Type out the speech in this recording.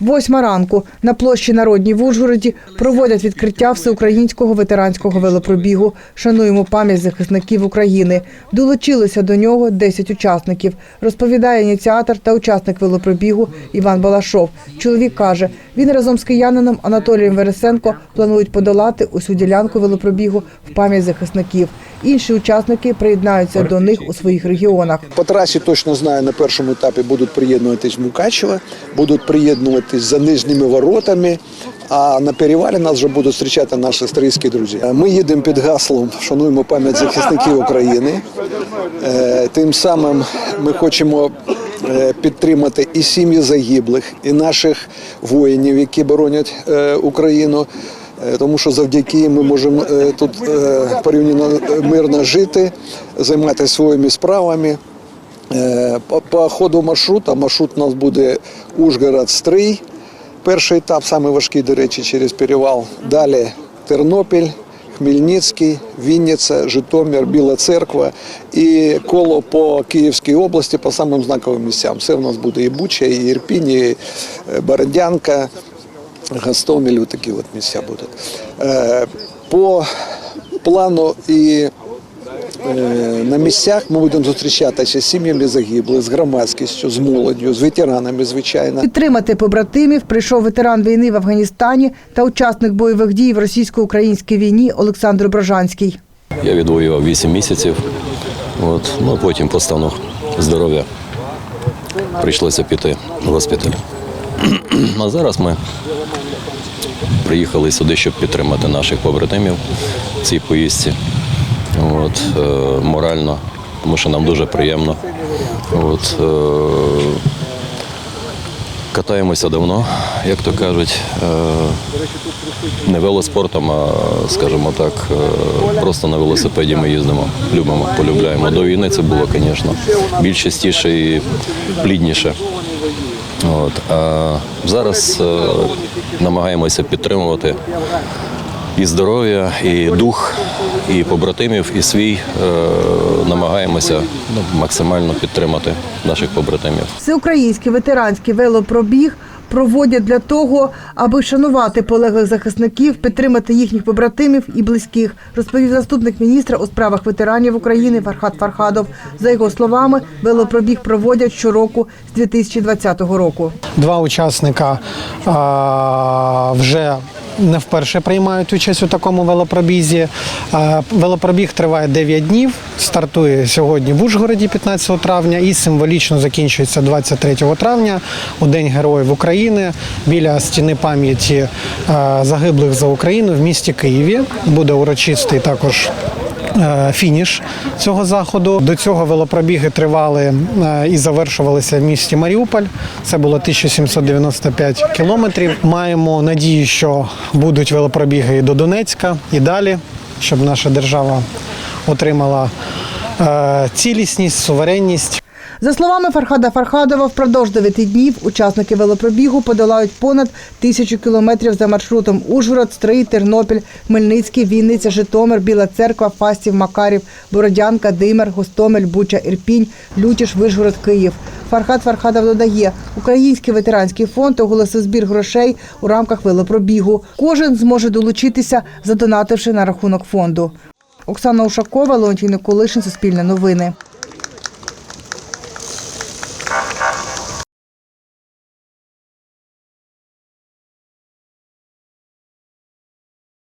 Восьма ранку на площі Народній в Ужгороді проводять відкриття всеукраїнського ветеранського велопробігу. Шануємо пам'ять захисників України. Долучилися до нього 10 учасників. Розповідає ініціатор та учасник велопробігу Іван Балашов. Чоловік каже, він разом з киянином Анатолієм Вересенко планують подолати усю ділянку велопробігу в пам'ять захисників. Інші учасники приєднаються до них у своїх регіонах. По трасі точно знаю, на першому етапі будуть приєднуватись Мукачева, будуть приєднуватись за нижніми воротами. А на перевалі нас вже будуть зустрічати наші австрійські друзі. Ми їдемо під гаслом Шануємо пам'ять захисників України. Е, Тим самим ми хочемо е, підтримати і сім'ї загиблих, і наших воїнів, які боронять е, Україну. Е, Тому що завдяки ми можемо е, тут е, порівняно мирно жити, займатися своїми справами. По, ходу маршрута, маршрут у нас буде Ужгород-Стрий. Перший етап, самий важкий, до речі, через перевал. Далі Тернопіль, Хмельницький, Вінниця, Житомир, Біла Церква і коло по Київській області по самим знаковим місцям. Все в нас буде і Буча, і Ірпінь, і Бородянка, Гастомель, такі от місця будуть. Е, По плану і Е, на місцях ми будемо зустрічатися з сім'ями загиблих, з громадськістю, з молоддю, з ветеранами, звичайно. Підтримати побратимів прийшов ветеран війни в Афганістані та учасник бойових дій в російсько-українській війні Олександр Брожанський. Я відвоював 8 місяців. От, ну, потім по стану здоров'я прийшлося піти в госпіталь. А зараз ми приїхали сюди, щоб підтримати наших побратимів в цій поїздці. От, е, морально, тому що нам дуже приємно. От, е, катаємося давно, як то кажуть. Е, не велоспортом, а скажімо так, е, просто на велосипеді ми їздимо. Любимо, полюбляємо. До війни це було, звісно, більш частіше і плідніше. От. А зараз е, намагаємося підтримувати і здоров'я, і дух, і побратимів, і свій е, намагаємося максимально підтримати наших побратимів. Всеукраїнський ветеранський велопробіг проводять для того, аби шанувати полеглих захисників, підтримати їхніх побратимів і близьких, розповів заступник міністра у справах ветеранів України Фархат Фархадов. За його словами, велопробіг проводять щороку з 2020 року. Два учасника а, вже не вперше приймають участь у такому велопробізі. Велопробіг триває 9 днів, стартує сьогодні в Ужгороді 15 травня і символічно закінчується 23 травня у День Героїв України біля стіни пам'яті а, загиблих за Україну в місті Києві. Буде урочистий також е, фініш цього заходу. До цього велопробіги тривали е, і завершувалися в місті Маріуполь. Це було 1795 кілометрів. Маємо надію, що будуть велопробіги і до Донецька, і далі, щоб наша держава отримала е, цілісність, суверенність. За словами Фархада Фархадова, впродовж 9 днів учасники велопробігу подолають понад тисячу кілометрів за маршрутом Ужгород, Стрий, Тернопіль, Хмельницький, Вінниця, Житомир, Біла Церква, Фастів, Макарів, Бородянка, Димер, Гостомель, Буча, Ірпінь, Лютіш, Вишгород, Київ. Фархад Фархадов додає, Український ветеранський фонд оголосив збір грошей у рамках велопробігу. Кожен зможе долучитися, задонативши на рахунок фонду. Оксана Ушакова, Леонтій Николишин, Суспільне новини.